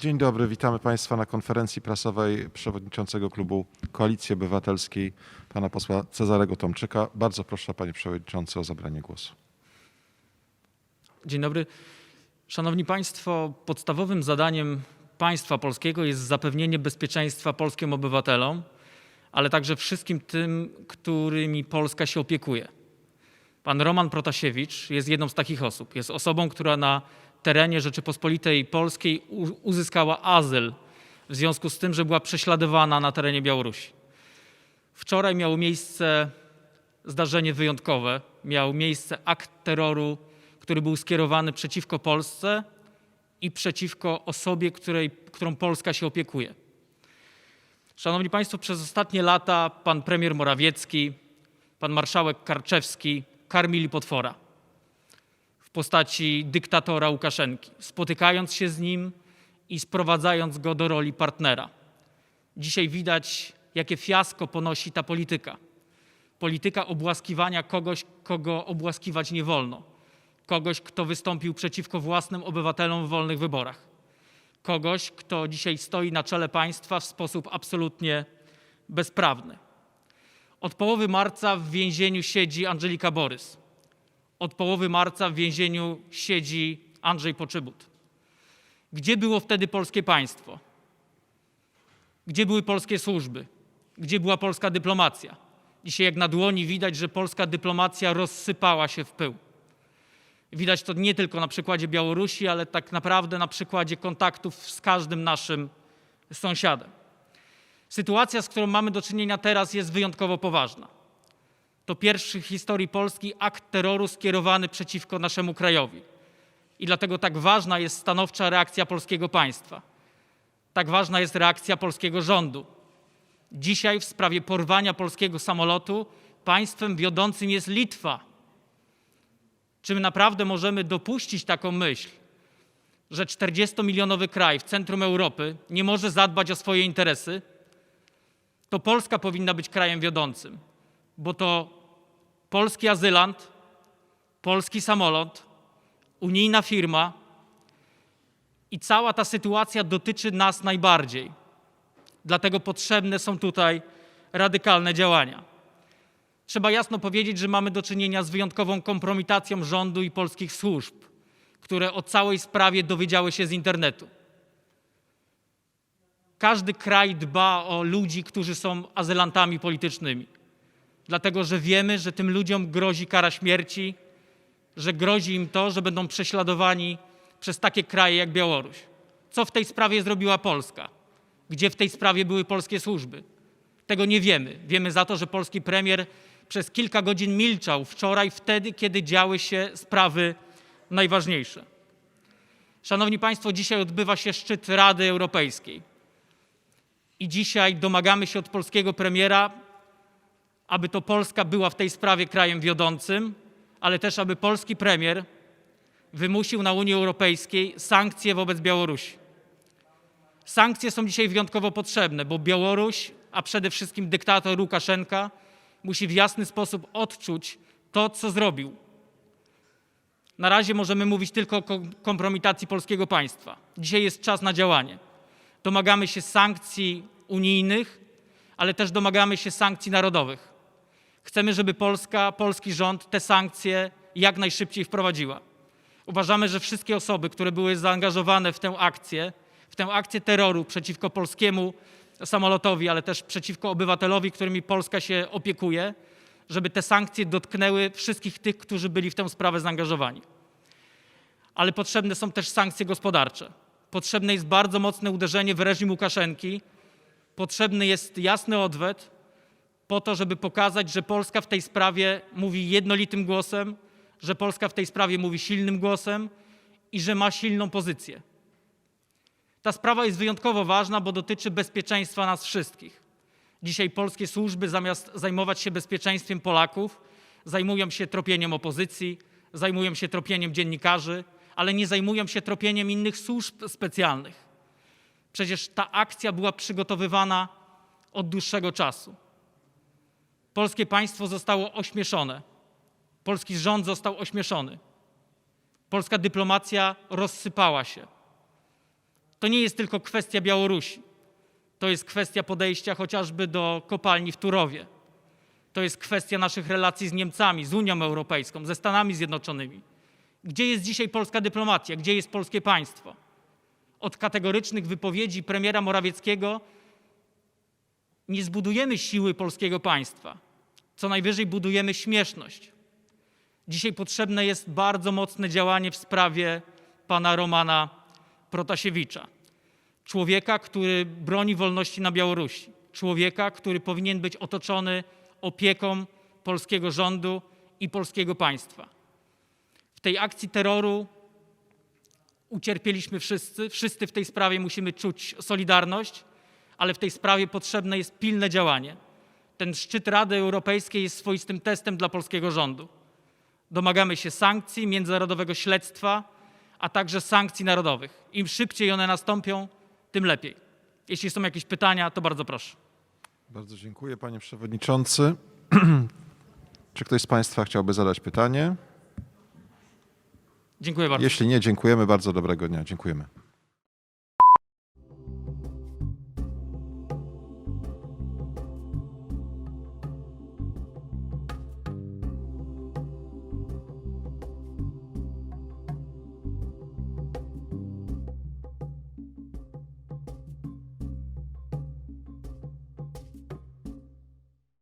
Dzień dobry, witamy Państwa na konferencji prasowej przewodniczącego klubu Koalicji Obywatelskiej, pana posła Cezarego Tomczyka. Bardzo proszę, panie przewodniczący, o zabranie głosu. Dzień dobry. Szanowni Państwo, podstawowym zadaniem państwa polskiego jest zapewnienie bezpieczeństwa polskim obywatelom, ale także wszystkim tym, którymi Polska się opiekuje. Pan Roman Protasiewicz jest jedną z takich osób. Jest osobą, która na terenie Rzeczypospolitej Polskiej uzyskała azyl w związku z tym, że była prześladowana na terenie Białorusi. Wczoraj miało miejsce zdarzenie wyjątkowe. Miał miejsce akt terroru, który był skierowany przeciwko Polsce i przeciwko osobie, której, którą Polska się opiekuje. Szanowni Państwo, przez ostatnie lata pan premier Morawiecki, pan marszałek Karczewski karmili potwora w postaci dyktatora Łukaszenki, spotykając się z nim i sprowadzając go do roli partnera. Dzisiaj widać, jakie fiasko ponosi ta polityka. Polityka obłaskiwania kogoś, kogo obłaskiwać nie wolno. Kogoś, kto wystąpił przeciwko własnym obywatelom w wolnych wyborach. Kogoś, kto dzisiaj stoi na czele państwa w sposób absolutnie bezprawny. Od połowy marca w więzieniu siedzi Angelika Borys. Od połowy marca w więzieniu siedzi Andrzej Poczybut. Gdzie było wtedy polskie państwo? Gdzie były polskie służby? Gdzie była polska dyplomacja? Dzisiaj jak na dłoni widać, że polska dyplomacja rozsypała się w pył. Widać to nie tylko na przykładzie Białorusi, ale tak naprawdę na przykładzie kontaktów z każdym naszym sąsiadem. Sytuacja, z którą mamy do czynienia teraz, jest wyjątkowo poważna. To pierwszy w historii Polski akt terroru skierowany przeciwko naszemu krajowi. I dlatego tak ważna jest stanowcza reakcja polskiego państwa. Tak ważna jest reakcja polskiego rządu. Dzisiaj w sprawie porwania polskiego samolotu państwem wiodącym jest Litwa. Czy my naprawdę możemy dopuścić taką myśl, że 40-milionowy kraj w centrum Europy nie może zadbać o swoje interesy? To Polska powinna być krajem wiodącym, bo to polski azylant, polski samolot, unijna firma i cała ta sytuacja dotyczy nas najbardziej. Dlatego potrzebne są tutaj radykalne działania. Trzeba jasno powiedzieć, że mamy do czynienia z wyjątkową kompromitacją rządu i polskich służb, które o całej sprawie dowiedziały się z internetu. Każdy kraj dba o ludzi, którzy są azylantami politycznymi, dlatego że wiemy, że tym ludziom grozi kara śmierci, że grozi im to, że będą prześladowani przez takie kraje jak Białoruś. Co w tej sprawie zrobiła Polska? Gdzie w tej sprawie były polskie służby? Tego nie wiemy. Wiemy za to, że polski premier przez kilka godzin milczał wczoraj, wtedy, kiedy działy się sprawy najważniejsze. Szanowni Państwo, dzisiaj odbywa się szczyt Rady Europejskiej. I dzisiaj domagamy się od polskiego premiera, aby to Polska była w tej sprawie krajem wiodącym, ale też aby polski premier wymusił na Unii Europejskiej sankcje wobec Białorusi. Sankcje są dzisiaj wyjątkowo potrzebne, bo Białoruś, a przede wszystkim dyktator Łukaszenka, musi w jasny sposób odczuć to, co zrobił. Na razie możemy mówić tylko o kom- kompromitacji polskiego państwa. Dzisiaj jest czas na działanie. Domagamy się sankcji unijnych, ale też domagamy się sankcji narodowych. Chcemy, żeby Polska, polski rząd te sankcje jak najszybciej wprowadziła. Uważamy, że wszystkie osoby, które były zaangażowane w tę akcję, w tę akcję terroru przeciwko polskiemu samolotowi, ale też przeciwko obywatelowi, którymi Polska się opiekuje, żeby te sankcje dotknęły wszystkich tych, którzy byli w tę sprawę zaangażowani. Ale potrzebne są też sankcje gospodarcze. Potrzebne jest bardzo mocne uderzenie w reżim Łukaszenki. Potrzebny jest jasny odwet po to, żeby pokazać, że Polska w tej sprawie mówi jednolitym głosem, że Polska w tej sprawie mówi silnym głosem i że ma silną pozycję. Ta sprawa jest wyjątkowo ważna, bo dotyczy bezpieczeństwa nas wszystkich. Dzisiaj polskie służby zamiast zajmować się bezpieczeństwem Polaków, zajmują się tropieniem opozycji, zajmują się tropieniem dziennikarzy, ale nie zajmują się tropieniem innych służb specjalnych. Przecież ta akcja była przygotowywana od dłuższego czasu. Polskie państwo zostało ośmieszone. Polski rząd został ośmieszony. Polska dyplomacja rozsypała się. To nie jest tylko kwestia Białorusi. To jest kwestia podejścia chociażby do kopalni w Turowie. To jest kwestia naszych relacji z Niemcami, z Unią Europejską, ze Stanami Zjednoczonymi. Gdzie jest dzisiaj polska dyplomacja? Gdzie jest polskie państwo? Od kategorycznych wypowiedzi premiera Morawieckiego nie zbudujemy siły polskiego państwa. Co najwyżej budujemy śmieszność. Dzisiaj potrzebne jest bardzo mocne działanie w sprawie pana Romana Protasiewicza. Człowieka, który broni wolności na Białorusi. Człowieka, który powinien być otoczony opieką polskiego rządu i polskiego państwa. W tej akcji terroru ucierpieliśmy wszyscy. Wszyscy w tej sprawie musimy czuć solidarność, ale w tej sprawie potrzebne jest pilne działanie. Ten szczyt Rady Europejskiej jest swoistym testem dla polskiego rządu. Domagamy się sankcji, międzynarodowego śledztwa, a także sankcji narodowych. Im szybciej one nastąpią, tym lepiej. Jeśli są jakieś pytania, to bardzo proszę. Bardzo dziękuję, panie przewodniczący. Czy ktoś z państwa chciałby zadać pytanie? Dziękuję bardzo. Jeśli nie, dziękujemy. Bardzo dobrego dnia. Dziękujemy.